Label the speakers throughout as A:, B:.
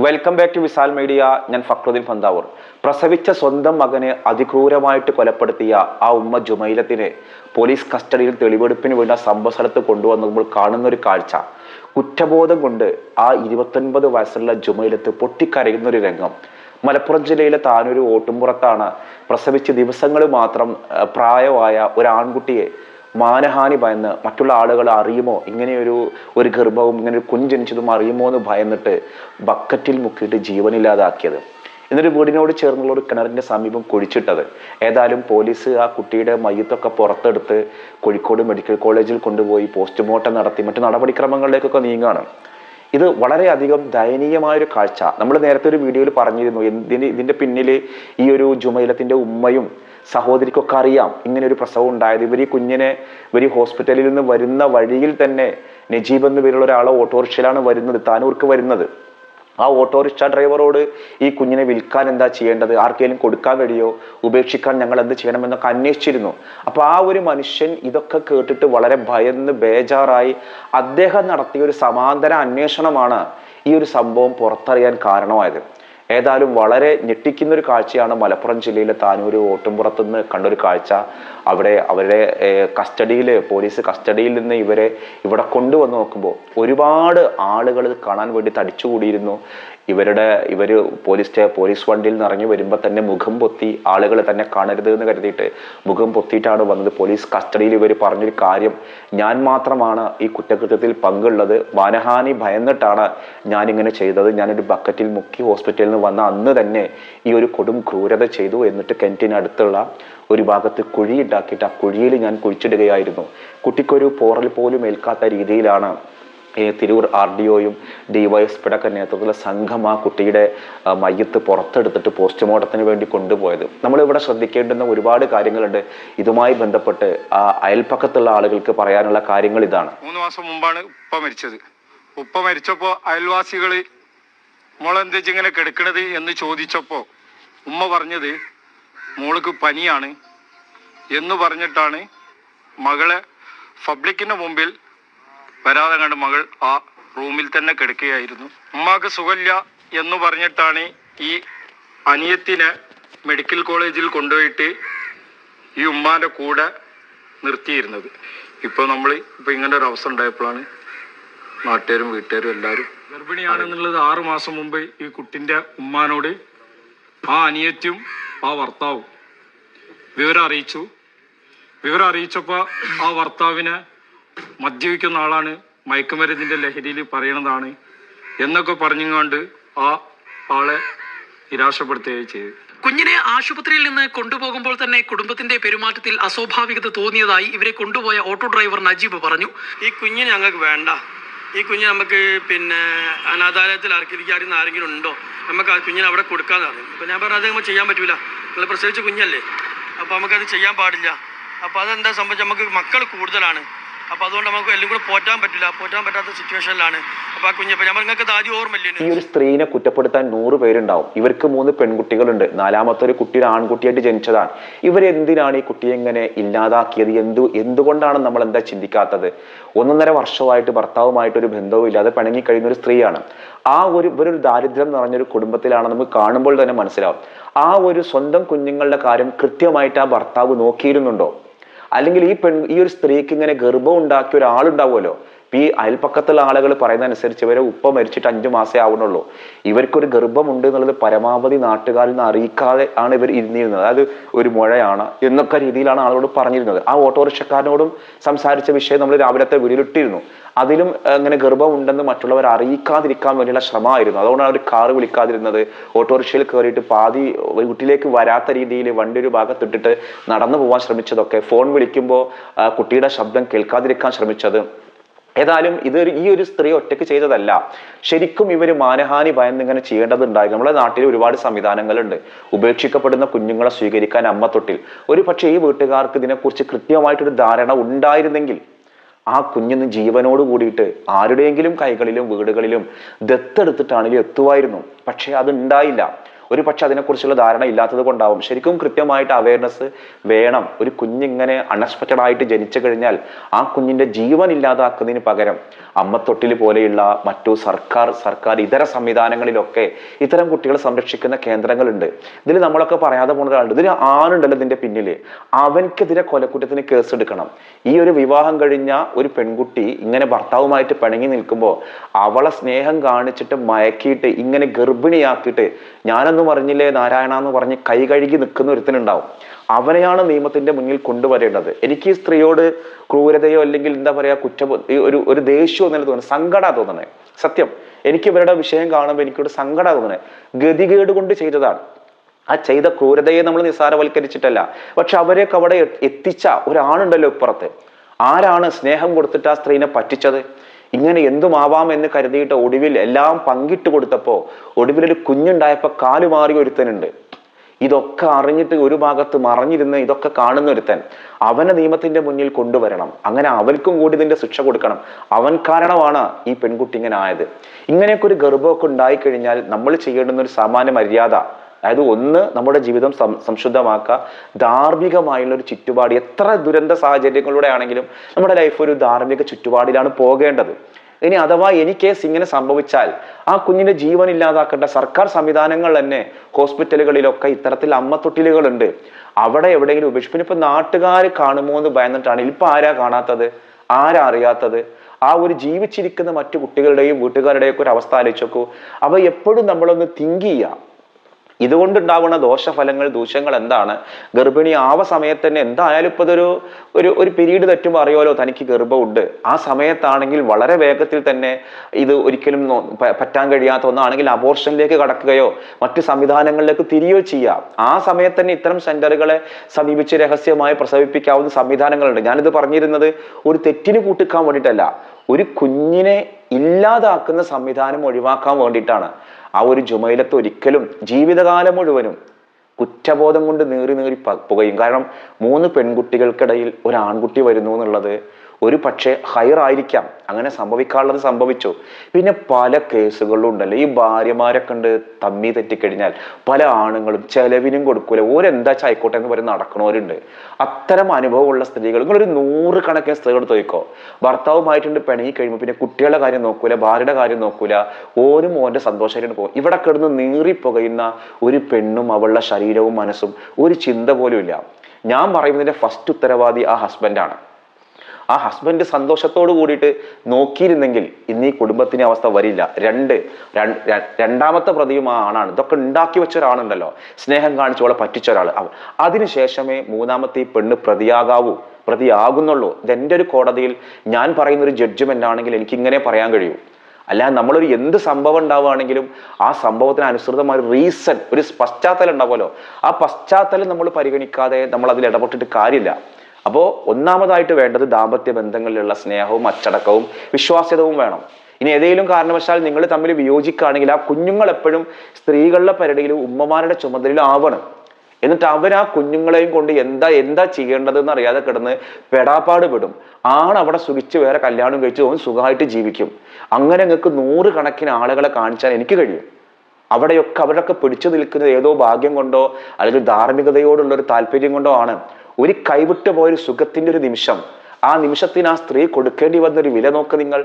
A: Welcome back to Vishal media ഞാൻ ഫക്രുദ്ദീൻ ഫന്താവൂർ പ്രസവിച്ച സ്വന്തം മകനെ അതിക്രൂരമായിട്ട് കൊലപ്പെടുത്തിയ ആ ഉമ്മ ജുമൈലത്തിനെ പോലീസ് കസ്റ്റഡിയിൽ തെളിവെടുപ്പിന് വേണ്ട സംഭവ സ്ഥലത്ത് കൊണ്ടുവന്നപ്പോൾ കാണുന്ന ഒരു കാഴ്ച. കുറ്റബോധം കൊണ്ട് ആ ഇരുപത്തൊൻപത് വയസ്സുള്ള ജുമൈലത്ത് പൊട്ടിക്കരയുന്ന ഒരു രംഗം. മലപ്പുറം ജില്ലയിലെ താനൊരു ഓട്ടുംപുറത്താണ് പ്രസവിച്ച് ദിവസങ്ങൾ മാത്രം പ്രായമായ ഒരു ആൺകുട്ടിയെ മാനഹാനി ഭയന്ന് മറ്റുള്ള ആളുകൾ അറിയുമോ? ഇങ്ങനെയൊരു ഒരു ഗർഭവും ഇങ്ങനെ ഒരു കുഞ്ഞ് ജനിച്ചതും അറിയുമോ എന്ന് ഭയന്നിട്ട് ബക്കറ്റിൽ മുക്കിയിട്ട് ജീവനില്ലാതാക്കിയത്. എന്നിട്ട് വീടിനോട് ചേർന്നുള്ള ഒരു കിണറിന്റെ സമീപം കുഴിച്ചിട്ടത്. ഏതായാലും പോലീസ് ആ കുട്ടിയുടെ മയ്യത്തൊക്കെ പുറത്തെടുത്ത് കോഴിക്കോട് മെഡിക്കൽ കോളേജിൽ കൊണ്ടുപോയി പോസ്റ്റ്മോർട്ടം നടത്തി മറ്റു നടപടിക്രമങ്ങളിലേക്കൊക്കെ നീങ്ങാണ്. ഇത് വളരെയധികം ദയനീയമായൊരു കാഴ്ച. നമ്മൾ നേരത്തെ ഒരു വീഡിയോയിൽ പറഞ്ഞിരുന്നു എന്തിന് ഇതിന്റെ പിന്നിൽ ഈ ഒരു ജുമൈലത്തിന്റെ ഉമ്മയും സഹോദരിക്കൊക്കെ അറിയാം. ഇങ്ങനെ ഒരു പ്രസവം ഉണ്ടായത്. ഇവർ ഈ കുഞ്ഞിനെ ഇവർ ഹോസ്പിറ്റലിൽ നിന്ന് വരുന്ന വഴിയിൽ തന്നെ നജീബ് എന്ന് പേരുള്ള ഒരാളെ ഓട്ടോറിക്ഷയിലാണ് വരുന്നത്. താനൂർക്ക് വരുന്നത്. ആ ഓട്ടോറിക്ഷ ഡ്രൈവറോട് ഈ കുഞ്ഞിനെ വിൽക്കാൻ എന്താ ചെയ്യേണ്ടത്? ആർക്കെങ്കിലും കൊടുക്കാൻ കഴിയോ? ഉപേക്ഷിക്കാൻ ഞങ്ങൾ എന്ത് ചെയ്യണമെന്നൊക്കെ അന്വേഷിച്ചിരുന്നു. അപ്പോൾ ആ ഒരു മനുഷ്യൻ ഇതൊക്കെ കേട്ടിട്ട് വളരെ ഭയന്ന് ബേജാറായി അദ്ദേഹം നടത്തിയ ഒരു സമാന്തര അന്വേഷണമാണ് ഈ ഒരു സംഭവം പുറത്തറിയാൻ കാരണമായത്. ഏതായാലും വളരെ ഞെട്ടിക്കുന്ന ഒരു കാഴ്ചയാണ് മലപ്പുറം ജില്ലയിലെ താനൂർ ഓട്ടുംപുറത്ത് നിന്ന് കണ്ടൊരു കാഴ്ച. അവിടെ അവരുടെ കസ്റ്റഡിയിൽ പോലീസ് കസ്റ്റഡിയിൽ നിന്ന് ഇവരെ ഇവിടെ കൊണ്ടുവന്ന് നോക്കുമ്പോൾ ഒരുപാട് ആളുകൾ കാണാൻ വേണ്ടി തടിച്ചുകൂടിയിരുന്നു. ഇവരുടെ ഇവർ പോലീസ് പോലീസ് വണ്ടിയിൽ ഇറങ്ങി വരുമ്പോൾ തന്നെ മുഖം പൊത്തി ആളുകൾ തന്നെ കാണരുത് എന്ന് കരുതിയിട്ട് മുഖം പൊത്തിയിട്ടാണ് വന്നത്. പോലീസ് കസ്റ്റഡിയിൽ ഇവർ പറഞ്ഞൊരു കാര്യം ഞാൻ മാത്രമാണ് ഈ കുറ്റകൃത്യത്തിൽ പങ്കുള്ളത്. മാനഹാനി ഭയന്നിട്ടാണ് ഞാനിങ്ങനെ ചെയ്തത്. ഞാനൊരു ബക്കറ്റിൽ മുക്കി ഹോസ്പിറ്റലിൽ നിന്ന് വന്ന അന്ന് തന്നെ ഈ ഒരു കൊടും ക്രൂരത ചെയ്തു എന്നിട്ട് കിണറ്റിനടുത്തുള്ള ഒരു ഭാഗത്ത് കുഴി ഉണ്ടാക്കിയിട്ട് ആ കുഴിയിൽ ഞാൻ കുഴിച്ചിടുകയായിരുന്നു. കുട്ടിക്കൊരു പോറൽ പോലും ഏൽക്കാത്ത രീതിയിലാണ് തിരൂർ ആർ ഡി ഒയും ഡിവൈഎസ്പിയുടെ ഒക്കെ നേതൃത്വത്തിലുള്ള സംഘം ആ കുട്ടിയുടെ മയ്യത്ത് പുറത്തെടുത്തിട്ട് പോസ്റ്റ്മോർട്ടത്തിന് വേണ്ടി കൊണ്ടുപോയത്. നമ്മളിവിടെ ശ്രദ്ധിക്കേണ്ടുന്ന ഒരുപാട് കാര്യങ്ങളുണ്ട്. ഇതുമായി ബന്ധപ്പെട്ട് ആ അയൽപ്പക്കത്തുള്ള ആളുകൾക്ക് പറയാനുള്ള കാര്യങ്ങൾ ഇതാണ്.
B: മൂന്ന് മാസം മുമ്പാണ് ഉപ്പ മരിച്ചത്. ഉപ്പ മരിച്ചപ്പോ അയൽവാസികൾ മോളെന്ത് ഇങ്ങനെ കിടക്കണത്? എന്ന് ചോദിച്ചപ്പോ ഉമ്മ പറഞ്ഞത് മോൾക്ക് പനിയാണ് എന്ന് പറഞ്ഞിട്ടാണ് മകളെ പബ്ലിക്കിന്റെ മുമ്പിൽ വരാതെ കണ്ട് മകൾ ആ റൂമിൽ തന്നെ കിടക്കുകയായിരുന്നു. ഉമ്മാക്ക് സുഖമില്ല എന്ന് പറഞ്ഞിട്ടാണ് ഈ അനിയത്തിനെ മെഡിക്കൽ കോളേജിൽ കൊണ്ടുപോയിട്ട് ഈ ഉമ്മാന്റെ കൂടെ നിർത്തിയിരുന്നത്. ഇപ്പോൾ നമ്മൾ ഇപ്പോൾ ഇങ്ങനെ ഒരു അവസ്ഥ ഉണ്ടായപ്പോഴാണ് നാട്ടുകാരും വീട്ടുകാരും എല്ലാവരും ഗർഭിണിയാണെന്നുള്ളത് ആറു മാസം മുമ്പ് ഈ കുട്ടിന്റെ ഉമ്മാനോട് ആ അനിയത്തിയും ആ ഭർത്താവും വിവരം അറിയിച്ചു. വിവരം അറിയിച്ചപ്പോൾ ആ ഭർത്താവിനെ മദ്യപിക്കുന്ന ആളാണ്. മയക്കുമരുന്നിന്റെ ലഹരിയിൽ പറയണതാണ് എന്നൊക്കെ പറഞ്ഞുകൊണ്ട് ആ ആളെ നിരാശപ്പെടുത്തുകയും ചെയ്തു.
C: കുഞ്ഞിനെ ആശുപത്രിയിൽ നിന്ന് കൊണ്ടുപോകുമ്പോൾ തന്നെ കുടുംബത്തിന്റെ പെരുമാറ്റത്തിൽ അസ്വാഭാവികത തോന്നിയതായി ഇവരെ കൊണ്ടുപോയ ഓട്ടോ ഡ്രൈവർ നജീബ് പറഞ്ഞു.
D: ഈ കുഞ്ഞിനെ ഞങ്ങൾക്ക് വേണ്ട. ഈ കുഞ്ഞ് നമുക്ക് പിന്നെ അനാഥാലയത്തിൽ അർക്കിരിക്കാറുന്ന ആരെങ്കിലും ഉണ്ടോ? നമുക്ക് ആ കുഞ്ഞിനെ അവിടെ കൊടുക്കാന്ന് പറഞ്ഞു. അപ്പം ഞാൻ പറഞ്ഞു അത് നമുക്ക് ചെയ്യാൻ പറ്റൂല. നിങ്ങൾ പ്രസവിച്ച കുഞ്ഞല്ലേ. അപ്പോൾ നമുക്കത് ചെയ്യാൻ പാടില്ല. അപ്പോൾ അതെന്താ സംബന്ധിച്ച് നമുക്ക് മക്കൾ കൂടുതലാണ്. അപ്പോൾ അതുകൊണ്ട് നമുക്ക് എല്ലാം കൂടെ പോറ്റാൻ പറ്റില്ല. പോറ്റാൻ പറ്റാത്ത സിറ്റുവേഷനിലാണ് അപ്പോൾ ആ കുഞ്ഞപ്പ ഞാൻ നിങ്ങൾക്ക് ആദ്യം ഓർമ്മയില്ലേ
A: ഈ ഒരു സ്ത്രീനെ കുറ്റപ്പെടുത്താൻ നൂറ് പേരുണ്ടാവും. ഇവർക്ക് മൂന്ന് പെൺകുട്ടികളുണ്ട്. നാലാമത്തെ ഒരു കുട്ടി ആൺകുട്ടിയായിട്ട് ജനിച്ചതാണ്. ഇവരെന്തിനാണ് ഈ കുട്ടിയെ ഇങ്ങനെ ഇല്ലാതാക്കിയത്? എന്തു എന്തുകൊണ്ടാണ് നമ്മൾ എന്താ ചിന്തിക്കാത്തത്? ഒന്നൊന്നര വർഷമായിട്ട് ഭർത്താവുമായിട്ട് ഒരു ബന്ധവും ഇല്ലാതെ പിണങ്ങി കഴിയുന്ന ഒരു സ്ത്രീയാണ്. ആ ഒരു ഇവരൊരു ദാരിദ്ര്യം നിറഞ്ഞൊരു കുടുംബത്തിലാണ് നമുക്ക് കാണുമ്പോൾ തന്നെ മനസ്സിലാവും. ആ ഒരു സ്വന്തം കുഞ്ഞുങ്ങളുടെ കാര്യം കൃത്യമായിട്ട് ആ ഭർത്താവ് നോക്കിയിരുന്നുണ്ടോ? അല്ലെങ്കിൽ ഈ പെൺ ഈ ഒരു സ്ത്രീക്ക് ഇങ്ങനെ ഗർഭം ഉണ്ടാക്കിയ ഒരാളുണ്ടാവുമല്ലോ? ഈ അയൽപ്പക്കത്തുള്ള ആളുകൾ പറയുന്ന അനുസരിച്ച് ഇവരെ ഉപ്പ മരിച്ചിട്ട് അഞ്ചു മാസേ ആവണുള്ളൂ ഇവർക്കൊരു ഗർഭമുണ്ട് എന്നുള്ളത് പരമാവധി നാട്ടുകാരിൽ നിന്ന് അറിയിക്കാതെ ആണ് ഇവർ ഇരുന്നിരുന്നത്. അതായത് ഒരു മുഴയാണ് എന്നൊക്കെ രീതിയിലാണ് ആളോട് പറഞ്ഞിരുന്നത്. ആ ഓട്ടോറിക്ഷക്കാരനോടും സംസാരിച്ച വിഷയം നമ്മൾ രാവിലത്തെ വീടിലിട്ടിരുന്നു അതിലും അങ്ങനെ ഗർഭമുണ്ടെന്ന് മറ്റുള്ളവർ അറിയിക്കാതിരിക്കാൻ വേണ്ടിയുള്ള ശ്രമമായിരുന്നു. അതുകൊണ്ടാണ് അവർ കാറ് വിളിക്കാതിരുന്നത്. ഓട്ടോറിക്ഷയിൽ കയറിയിട്ട് പാതി വീട്ടിലേക്ക് വരാത്ത രീതിയിൽ വണ്ടി ഒരു ഭാഗത്തിട്ടിട്ട് നടന്നു പോകാൻ ശ്രമിച്ചതൊക്കെ. ഫോൺ വിളിക്കുമ്പോൾ കുട്ടിയുടെ ശബ്ദം കേൾക്കാതിരിക്കാൻ ശ്രമിച്ചത്. ഏതായാലും ഇത് ഈ ഒരു സ്ത്രീ ഒറ്റയ്ക്ക് ചെയ്തതല്ല. ശരിക്കും ഇവർ മാനഹാനി ഭയന്ന് ഇങ്ങനെ ചെയ്യേണ്ടതുണ്ടായി നമ്മുടെ നാട്ടിൽ ഒരുപാട് സംവിധാനങ്ങളുണ്ട്. ഉപേക്ഷിക്കപ്പെടുന്ന കുഞ്ഞുങ്ങളെ സ്വീകരിക്കാൻ അമ്മ തൊട്ടിൽ. ഒരു പക്ഷേ ഈ വീട്ടുകാർക്ക് ഇതിനെക്കുറിച്ച് കൃത്യമായിട്ടൊരു ധാരണ ഉണ്ടായിരുന്നെങ്കിൽ ആ കുഞ്ഞിന് ജീവനോട് കൂടിയിട്ട് ആരുടെയെങ്കിലും കൈകളിലും വീടുകളിലും ദത്തെടുത്തിട്ടാണെങ്കിലും എത്തുമായിരുന്നു. പക്ഷേ അത് ഉണ്ടായില്ല ഒരു പക്ഷെ അതിനെക്കുറിച്ചുള്ള ധാരണ ഇല്ലാത്തത് കൊണ്ടാവും. ശരിക്കും കൃത്യമായിട്ട് അവയർനെസ് വേണം. ഒരു കുഞ്ഞിങ്ങനെ അൺഎക്സ്പെക്റ്റഡ് ആയിട്ട് ജനിച്ചു കഴിഞ്ഞാൽ ആ കുഞ്ഞിന്റെ ജീവൻ ഇല്ലാതാക്കുന്നതിന് പകരം അമ്മത്തൊട്ടിൽ പോലെയുള്ള മറ്റു സർക്കാർ സർക്കാർ ഇതര സംവിധാനങ്ങളിലൊക്കെ ഇത്തരം കുട്ടികളെ സംരക്ഷിക്കുന്ന കേന്ദ്രങ്ങളുണ്ട്. ഇതിൽ നമ്മളൊക്കെ പറയാതെ പോകുന്ന ഒരാളുണ്ട്. ഇതിൽ ആണുണ്ടല്ലോ ഇതിന്റെ പിന്നിൽ അവൻക്കെതിരെ കൊലക്കുറ്റത്തിന് കേസ് എടുക്കണം. ഈ ഒരു വിവാഹം കഴിഞ്ഞ ഒരു പെൺകുട്ടി ഇങ്ങനെ ഭർത്താവുമായിട്ട് പിണങ്ങി നിൽക്കുമ്പോൾ അവളെ സ്നേഹം കാണിച്ചിട്ട് മയക്കിയിട്ട് ഇങ്ങനെ ഗർഭിണിയാക്കിയിട്ട് ഞാനൊന്നും പറഞ്ഞില്ലേ നാരായണ എന്ന് പറഞ്ഞ് കൈ കഴുകി നിൽക്കുന്ന ഒരുത്തനുണ്ടാവും. അവനെയാണ് നിയമത്തിന്റെ മുന്നിൽ കൊണ്ടുവരേണ്ടത്. എനിക്ക് ഈ സ്ത്രീയോട് ക്രൂരതയോ അല്ലെങ്കിൽ എന്താ പറയാ കുറ്റ ഒരു ഒരു ദേഷ്യമോ എന്നല്ല തോന്നുന്നത്. സങ്കട തോന്നണേ സത്യം. എനിക്ക് ഇവരുടെ വിഷയം കാണുമ്പോൾ എനിക്കൊരു സങ്കട തോന്നണേ ഗതികേട് കൊണ്ട് ചെയ്തതാണ്. ആ ചെയ്ത ക്രൂരതയെ നമ്മൾ നിസ്സാരവൽക്കരിച്ചിട്ടല്ല. പക്ഷെ അവരെയൊക്കെ അവിടെ എത്തിച്ച ഒരാണുണ്ടല്ലോ ഇപ്പുറത്ത്. ആരാണ് സ്നേഹം കൊടുത്തിട്ട് ആ സ്ത്രീനെ പറ്റിച്ചത്? ഇങ്ങനെ എന്തുമാവാം എന്ന് കരുതിയിട്ട് ഒടുവിൽ എല്ലാം പങ്കിട്ട് കൊടുത്തപ്പോ ഒടുവിലൊരു കുഞ്ഞുണ്ടായപ്പോ കാലു മാറി ഒരുത്തനുണ്ട്. ഇതൊക്കെ അറിഞ്ഞിട്ട് ഒരു ഭാഗത്ത് മറഞ്ഞിരുന്ന് ഇതൊക്കെ കാണുന്ന ഒരുത്തൻ. അവനെ നിയമത്തിന്റെ മുന്നിൽ കൊണ്ടുവരണം. അങ്ങനെ അവൽക്കും കൂടി ഇതിന്റെ ശിക്ഷ കൊടുക്കണം. അവൻ കാരണമാണ് ഈ പെൺകുട്ടി ഇങ്ങനെ ആയത്. ഇങ്ങനെയൊക്കെ ഒരു ഗർഭമൊക്കെ ഉണ്ടായിക്കഴിഞ്ഞാൽ നമ്മൾ ചെയ്യേണ്ടുന്ന ഒരു സാമാന്യ മര്യാദ. അതായത് ഒന്ന് നമ്മുടെ ജീവിതം സംശുദ്ധമാക്കുക. ധാർമ്മികമായുള്ള ഒരു ചുറ്റുപാട് എത്ര ദുരന്ത സാഹചര്യങ്ങളിലൂടെ ആണെങ്കിലും നമ്മുടെ ലൈഫ് ഒരു ധാർമ്മിക ചുറ്റുപാടിലാണ് പോകേണ്ടത്. ഇനി അഥവാ എനിക്ക് കേസ് ഇങ്ങനെ സംഭവിച്ചാൽ ആ കുഞ്ഞിന്റെ ജീവൻ ഇല്ലാതാക്കേണ്ട സർക്കാർ സംവിധാനങ്ങൾ തന്നെ ഹോസ്പിറ്റലുകളിലൊക്കെ ഇത്തരത്തിൽ അമ്മത്തൊട്ടിലുകളുണ്ട്. അവിടെ എവിടെയെങ്കിലും ഉപേക്ഷിപ്പിന് ഇപ്പൊ നാട്ടുകാർ കാണുമോ എന്ന് ഭയന്നിട്ടാണ്. ഇപ്പൊ ആരാ കാണാത്തത്? ആരാ അറിയാത്തത്? ആ ഒരു ജീവിച്ചിരിക്കുന്ന മറ്റു കുട്ടികളുടെയും വീട്ടുകാരുടെയും ഒക്കെ ഒരു അവസ്ഥ ആലോചിച്ചു നോക്കൂ. അവ എപ്പോഴും നമ്മളൊന്ന് തിങ്ക് ചെയ്യുക. ഇതുകൊണ്ടുണ്ടാവുന്ന ദോഷഫലങ്ങൾ ദൂഷ്യങ്ങൾ എന്താണ്? ഗർഭിണി ആവ സമയത്ത് തന്നെ എന്തായാലും ഇപ്പൊ ഇതൊരു ഒരു ഒരു പിരീഡ് തെറ്റുമ്പോൾ അറിയാലോ തനിക്ക് ഗർഭമുണ്ട് ആ സമയത്താണെങ്കിൽ വളരെ വേഗത്തിൽ തന്നെ ഇത് ഒരിക്കലും പറ്റാൻ കഴിയാത്ത ഒന്നാണെങ്കിൽ അബോർഷനിലേക്ക് കടക്കുകയോ മറ്റു സംവിധാനങ്ങളിലേക്ക് തിരിയോ ചെയ്യാം. ആ സമയത്ത് തന്നെ ഇത്തരം സെന്ററുകളെ സമീപിച്ച് രഹസ്യമായി പ്രസവിപ്പിക്കാവുന്ന സംവിധാനങ്ങളുണ്ട്. ഞാനിത് പറഞ്ഞിരുന്നത് ഒരു തെറ്റിന് കൂട്ടിക്കാൻ വേണ്ടിയിട്ടല്ല. ഒരു കുഞ്ഞിനെ ഇല്ലാതാക്കുന്ന സംവിധാനം ഒഴിവാക്കാൻ വേണ്ടിയിട്ടാണ് ആ ഒരു ജുമയിലത്ത് ഒരിക്കലും ജീവിതകാലം മുഴുവനും കുറ്റബോധം കൊണ്ട് നീറി നീറി പുകയും. കാരണം മൂന്ന് പെൺകുട്ടികൾക്കിടയിൽ ഒരു ആൺകുട്ടി വരുന്നു എന്നുള്ളത് ഒരു പക്ഷേ ഹയറായിരിക്കാം അങ്ങനെ സംഭവിക്കാനുള്ളത് സംഭവിച്ചു. പിന്നെ പല കേസുകളിലും ഉണ്ടല്ലോ ഈ ഭാര്യമാരൊക്കെ ഉണ്ട് തമ്മി തെറ്റിക്കഴിഞ്ഞാൽ പല ആണുങ്ങളും ചെലവിനും കൊടുക്കൂല. ഓരെന്താ ചായിക്കോട്ടെ എന്ന് പറഞ്ഞ് നടക്കണവരുണ്ട്. അത്തരം അനുഭവമുള്ള സ്ത്രീകൾ. നിങ്ങളൊരു നൂറ് കണക്കിന് സ്ത്രീകൾ തോയിക്കോ ഭർത്താവുമായിട്ടുണ്ട് പിണങ്ങി കഴിയുമ്പോൾ പിന്നെ കുട്ടികളുടെ കാര്യം നോക്കൂല ഭാര്യയുടെ കാര്യം നോക്കൂല. ഓരും ഓന്റെ സന്തോഷമായിട്ട് പോകും. ഇവിടെ കിടന്ന് നീറിപ്പുകയുന്ന ഒരു പെണ്ണും അവളുടെ ശരീരവും മനസ്സും ഒരു ചിന്ത പോലും ഇല്ല. ഞാൻ പറയുന്നതിന്റെ ഫസ്റ്റ് ഉത്തരവാദി ആ ഹസ്ബൻഡാണ് ആ ഹസ്ബൻഡ് സന്തോഷത്തോട് കൂടിയിട്ട് നോക്കിയിരുന്നെങ്കിൽ ഇന്ന് ഈ കുടുംബത്തിന് അവസ്ഥ വരില്ല. രണ്ട് രണ്ട് രണ്ടാമത്തെ പ്രതിയും ആ ആണാണ്. ഇതൊക്കെ ഉണ്ടാക്കി വെച്ച ഒരാളുണ്ടല്ലോ സ്നേഹം കാണിച്ചോളെ പറ്റിച്ച ഒരാൾ അതിനുശേഷമേ മൂന്നാമത്തെ ഈ പെണ്ണ് പ്രതിയാകാവൂ പ്രതിയാകുന്നുള്ളൂ. ഇതെന്റെ ഒരു കോടതിയിൽ ഞാൻ പറയുന്നൊരു ജഡ്ജ്മെന്റ് ആണെങ്കിൽ എനിക്ക് ഇങ്ങനെ പറയാൻ കഴിയൂ. അല്ലാതെ നമ്മളൊരു എന്ത് സംഭവം ഉണ്ടാവുകയാണെങ്കിലും ആ സംഭവത്തിന് അനുസൃതമായ ഒരു റീസൺ ഒരു പശ്ചാത്തലം ഉണ്ടാവുമല്ലോ. ആ പശ്ചാത്തലം നമ്മൾ പരിഗണിക്കാതെ നമ്മൾ അതിൽ ഇടപെട്ടിട്ട് കാര്യമില്ല. അപ്പോൾ ഒന്നാമതായിട്ട് വേണ്ടത് ദാമ്പത്യ ബന്ധങ്ങളിലുള്ള സ്നേഹവും അച്ചടക്കവും വിശ്വാസ്യതവും വേണം. ഇനി ഏതെങ്കിലും കാരണവശാൽ നിങ്ങൾ തമ്മിൽ വിയോജിക്കുകയാണെങ്കിൽ ആ കുഞ്ഞുങ്ങൾ എപ്പോഴും സ്ത്രീകളുടെ പരിധിയിലും ഉമ്മമാരുടെ ചുമതലയിലും ആവണം. എന്നിട്ട് അവർ ആ കുഞ്ഞുങ്ങളെയും കൊണ്ട് എന്താ എന്താ ചെയ്യേണ്ടതെന്ന് അറിയാതെ കിടന്ന് പെടാപ്പാട് പെടും. ആണ് അവിടെ സുഖിച്ച് വേറെ കല്യാണം കഴിച്ച് അവൻ സുഖമായിട്ട് ജീവിക്കും. അങ്ങനെ നിങ്ങൾക്ക് നൂറ് കണക്കിന് ആളുകളെ കാണിച്ചാൽ എനിക്ക് കഴിയും. അവിടെയൊക്കെ അവരൊക്കെ പിടിച്ചു നിൽക്കുന്നത് ഏതോ ഭാഗ്യം കൊണ്ടോ അല്ലെങ്കിൽ ധാർമ്മികതയോടുള്ള ഒരു താല്പര്യം കൊണ്ടോ ആണ്. ഒരു കൈവിട്ടു പോയൊരു സുഖത്തിന്റെ ഒരു നിമിഷം. ആ നിമിഷത്തിന് ആ സ്ത്രീ കൊടുക്കേണ്ടി വന്നൊരു വില നോക്ക് നിങ്ങൾ.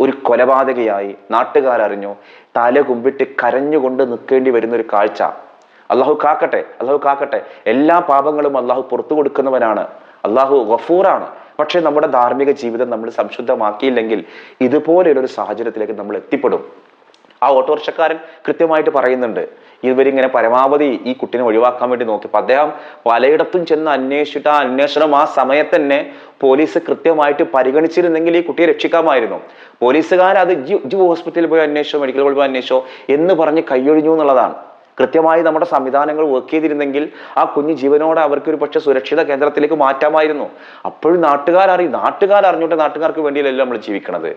A: ഒരു കൊലപാതകയായി നാട്ടുകാരറിഞ്ഞു. തല കുമ്പിട്ട് കരഞ്ഞുകൊണ്ട് നിൽക്കേണ്ടി വരുന്ന ഒരു കാഴ്ച. അള്ളാഹു കാക്കട്ടെ അള്ളാഹു കാക്കട്ടെ. എല്ലാ പാപങ്ങളും അള്ളാഹു പുറത്തു കൊടുക്കുന്നവനാണ്. അള്ളാഹു ഗഫൂറാണ്. പക്ഷേ നമ്മുടെ ധാർമ്മിക ജീവിതം നമ്മൾ സംശുദ്ധമാക്കിയില്ലെങ്കിൽ ഇതുപോലെയുള്ളൊരു സാഹചര്യത്തിലേക്ക് നമ്മൾ എത്തിപ്പെടും. ആ ഓട്ടോറിക്ഷക്കാരൻ കൃത്യമായിട്ട് പറയുന്നുണ്ട്. ഇവരിങ്ങനെ പരമാവധി ഈ കുട്ടിനെ ഒഴിവാക്കാൻ വേണ്ടി നോക്കിയപ്പോൾ അദ്ദേഹം പലയിടത്തും ചെന്ന് അന്വേഷിച്ചിട്ട് ആ അന്വേഷണം ആ സമയത്ത് തന്നെ പോലീസ് കൃത്യമായിട്ട് പരിഗണിച്ചിരുന്നെങ്കിൽ ഈ കുട്ടിയെ രക്ഷിക്കാമായിരുന്നു. പോലീസുകാർ അത് ജി ജു ഹോസ്പിറ്റലിൽ പോയി അന്വേഷിച്ചോ മെഡിക്കൽ കോളേജിൽ പോയി അന്വേഷിച്ചോ എന്ന് പറഞ്ഞ് കൈയൊഴിഞ്ഞു എന്നുള്ളതാണ്. കൃത്യമായി നമ്മുടെ സംവിധാനങ്ങൾ വർക്ക് ചെയ്തിരുന്നെങ്കിൽ ആ കുഞ്ഞു ജീവനോടെ അവർക്ക് ഒരു പക്ഷേ സുരക്ഷിത കേന്ദ്രത്തിലേക്ക് മാറ്റാമായിരുന്നു. അപ്പോഴും നാട്ടുകാർ അറിയും. നാട്ടുകാർ അറിഞ്ഞിട്ട് നാട്ടുകാർക്ക് വേണ്ടിയല്ലല്ലോ നമ്മൾ ജീവിക്കണത്.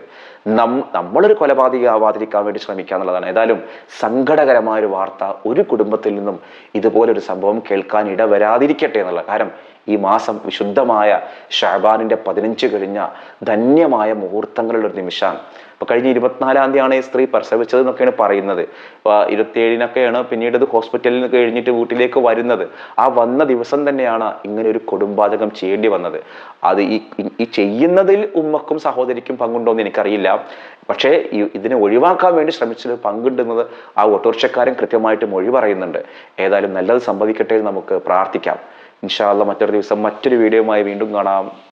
A: നം നമ്മളൊരു കൊലപാതക ആവാതിരിക്കാൻ വേണ്ടി ശ്രമിക്കുക എന്നുള്ളതാണ് ഏതായാലും സങ്കടകരമായ ഒരു വാർത്ത ഒരു കുടുംബത്തിൽ നിന്നും ഇതുപോലൊരു സംഭവം കേൾക്കാൻ ഇടവരാതിരിക്കട്ടെ എന്നുള്ള കാരണം ഈ മാസം വിശുദ്ധമായ ഷാബാനിന്റെ പതിനഞ്ച് കഴിഞ്ഞ ധന്യമായ മുഹൂർത്തങ്ങളുടെ ഒരു നിമിഷമാണ് അപ്പോൾ കഴിഞ്ഞ ഇരുപത്തിനാലാം തീയതിയാണ് ഈ സ്ത്രീ പ്രസവിച്ചത് എന്നൊക്കെയാണ് പറയുന്നത്. ഇരുപത്തിയേഴിനൊക്കെയാണ് പിന്നീട് അത് ഹോസ്പിറ്റലിൽ കഴിഞ്ഞിട്ട് വീട്ടിലേക്ക് വരുന്നത്. ആ വന്ന ദിവസം തന്നെയാണ് ഇങ്ങനെ ഒരു കൊടുമ്പാതകം ചെയ്യേണ്ടി വന്നത്. അത് ഈ ഈ- ഈ ചെയ്യുന്നതിൽ ഉമ്മക്കും സഹോദരിക്കും പങ്കുണ്ടോ എന്ന് എനിക്കറിയില്ല. പക്ഷേ ഇതിനെ ഒഴിവാക്കാൻ വേണ്ടി ശ്രമിച്ചത് പങ്കുണ്ടെന്നത് ആ ഓട്ടോറിക്ഷക്കാരൻ കൃത്യമായിട്ട് മൊഴി പറയുന്നുണ്ട്. ഏതായാലും നല്ലത് സംഭവിക്കട്ടെ എന്ന് നമുക്ക് പ്രാർത്ഥിക്കാം. ഇൻഷാല്ല മറ്റൊരു ദിവസം മറ്റൊരു വീഡിയോയുമായി വീണ്ടും കാണാം.